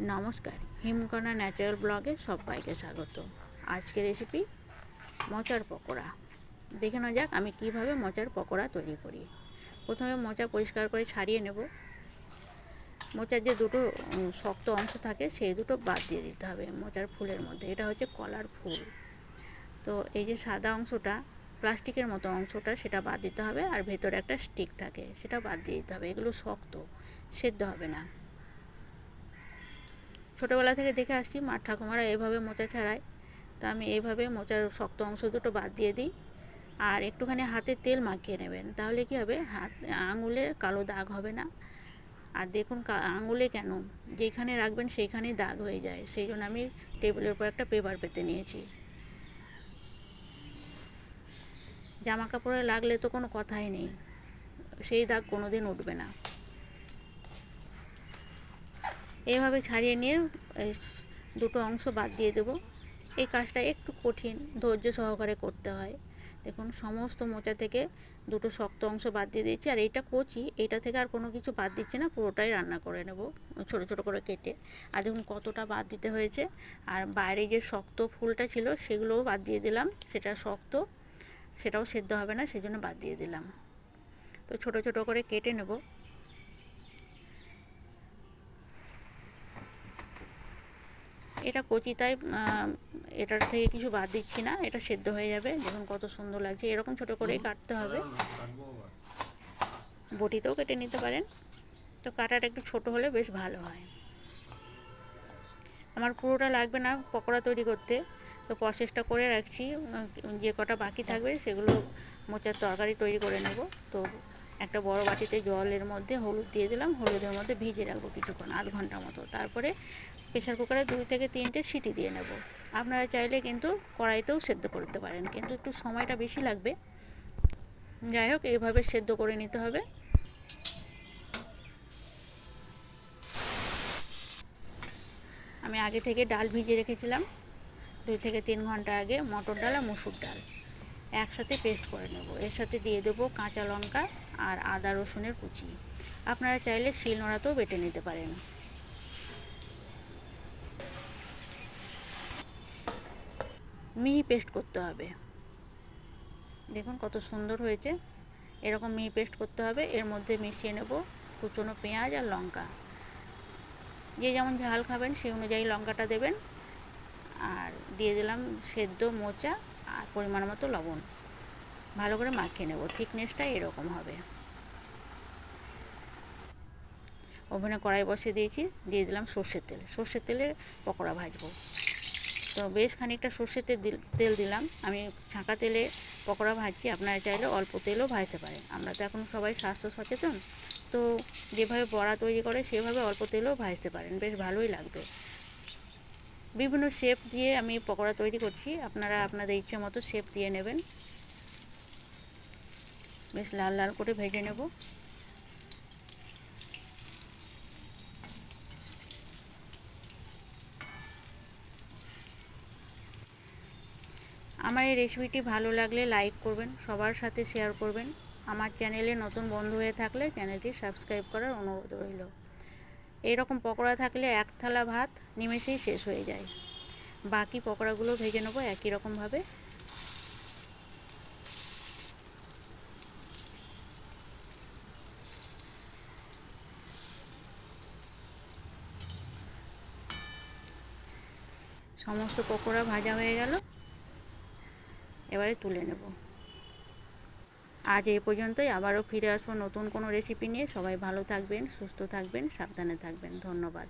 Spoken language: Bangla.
নমস্কার হিমকণা ন্যাচারাল ব্লগে সবাইকে স্বাগত। আজকে রেসিপি মোচার পকোড়া। দেখে নেওয়া যাক আমি কীভাবে মোচার পকোড়া তৈরি করি। প্রথমে মোচা পরিষ্কার করে ছাড়িয়ে নেব। মোচার যে দুটো শক্ত অংশ থাকে, সেই দুটো বাদ দিয়ে দিতে হবে মোচার ফুলের মধ্যে। এটা হচ্ছে কলার ফুল। তো এই যে সাদা অংশটা, প্লাস্টিকের মতো অংশটা, সেটা বাদ দিতে হবে। আর ভেতরে একটা স্টিক থাকে, সেটা বাদ দিয়ে দিতে হবে। এগুলো শক্ত, সেদ্ধ হবে না। ছোটোবেলা থেকে দেখে আসছি মার ঠাকুমারা এভাবে মোচা ছাড়ায়। তো আমি এইভাবে মোচার শক্ত অংশ দুটো বাদ দিয়ে দিই আর একটুখানি হাতে তেল মাখিয়ে নেবেন। তাহলে কি হবে? হাত, আঙুলে কালো দাগ হবে না। আর দেখুন আঙুলে কেন? যেখানে রাখবেন সেইখানেই দাগ হয়ে যায়। সেই জন্য আমি টেবিলের উপর একটা পেপার পেতে নিয়েছি। জামা কাপড়ে লাগলে তো কোনো কথাই নেই। সেই দাগ কোনো দিন উঠবে না। এইভাবে ছাড়িয়ে নিয়ে দুটো অংশ বাদ দিয়ে দেবো। এই কাজটা একটু কঠিন, ধৈর্য সহকারে করতে হয়। দেখুন, সমস্ত মোচা থেকে দুটো শক্ত অংশ বাদ দিয়ে দিয়েছি, আর এইটা কচি, এইটা থেকে আর কোনো কিছু বাদ দিচ্ছি না, পুরোটাই রান্না করে নেব, ছোট ছোট করে কেটে। আর দেখুন, কতটা বাদ দিতে হয়েছে। আর বাইরে যে শক্ত ফুলটা ছিল, সেগুলোও বাদ দিয়ে দিলাম, সেটা শক্ত, সেটাও সেদ্ধ হবে না সেই জন্য বাদ দিয়ে দিলাম। তো ছোট ছোট করে কেটে নেব। এটা কচি, তাই এটার থেকে কিছু বাদ দিচ্ছি না, এটা সেদ্ধ হয়ে যাবে, দেখুন কত সুন্দর লাগছে, এরকম ছোট করেই কাটতে হবে। বটিতেও কেটে নিতে পারেন, তো কাটাটা একটু ছোট হলে বেশ ভালো হয়। আমার পুরোটা লাগবে না পকোড়া তৈরি করতে, তো প্রসেসটা করে রাখছি যে কটা বাকি থাকবে সেগুলো মোচার তরকারি তৈরি করে নেব, তো একটা বড় বাটিতে জলের মধ্যে হলুদ দিয়ে দিলাম, হলুদের মধ্যে ভিজে রাখব কিছুক্ষণ, আধ ঘণ্টা মতো। তারপরে প্রেশার কুকারে দুই থেকে তিনটে সিটি দিয়ে নেব। আপনারা চাইলে কিন্তু কড়াইতেও সেদ্ধ করতে পারেন, কিন্তু একটু সময়টা বেশি লাগবে। যাই হোক, এইভাবে সেদ্ধ করে নিতে হবে। আমি আগে থেকে ডাল ভিজে রেখেছিলাম। দুই থেকে তিন ঘণ্টা আগে মটর ডাল আর মুসুর ডাল। একসাথে পেস্ট করে নেব। এর সাথে দিয়ে দেবো কাঁচা লঙ্কা আর আদা, রসুনের কুচি। আপনারা চাইলে শিলনোড়াতেও বেটে নিতে পারেন। মিহি পেস্ট করতে হবে। দেখুন কত সুন্দর হয়েছে। এরকম মিহি পেস্ট করতে হবে। এর মধ্যে মিশিয়ে নেব কুচনো পেঁয়াজ আর লঙ্কা। যে যেমন ঝাল খাবেন, সেই অনুযায়ী লঙ্কাটা দেবেন। আর দিয়ে দিলাম সেদ্ধ মোচা আর পরিমাণ মতো লবণ। ভালো করে মাখিয়ে নেব। থিকনেসটা এরকম হবে। ওভেনে কড়াই বসিয়ে দিয়েছি, দিয়ে দিলাম সর্ষের তেল। সর্ষের তেলে পকোড়া ভাজবো। তো বেশ খানিকটা সর্ষের তেল তেল দিলাম। আমি ছাঁকা তেলে পকোড়া ভাজছি, আপনারা চাইলে অল্প তেলও ভাজতে পারেন। আমরা তো এখন সবাই স্বাস্থ্য সচেতন। তো যেভাবে বড়া তৈরি করে, সেভাবে অল্প তেলও ভাজতে পারেন। বেশ ভালোই লাগবে। বিভিন্ন শেপ দিয়ে আমি পকোড়া তৈরি করছি। আপনারা আপনাদের ইচ্ছে মতো শেপ দিয়ে নেবেন। বেশ লাল লাল করে ভেজে নেব। আমার এই রেসিপিটি ভালো লাগলে লাইক করবেন, সবার সাথে শেয়ার করবেন। আমার চ্যানেলে নতুন বন্ধু হয়ে থাকলে চ্যানেলটি সাবস্ক্রাইব করার অনুরোধ রইল। এইরকম পকোড়া থাকলে এক থালা ভাত, নিমেষেই শেষ হয়ে যায়। বাকি পকোড়াগুলো ভেজে নেব একই রকমভাবে। সমস্ত পকোড়া ভাজা হয়ে গেল। এবারে তুলে নেব। আজ এই পর্যন্তই। আবারও ফিরে আসব নতুন কোনো রেসিপি নিয়ে। সবাই ভালো থাকবেন, সুস্থ থাকবেন, সাবধানে থাকবেন। ধন্যবাদ।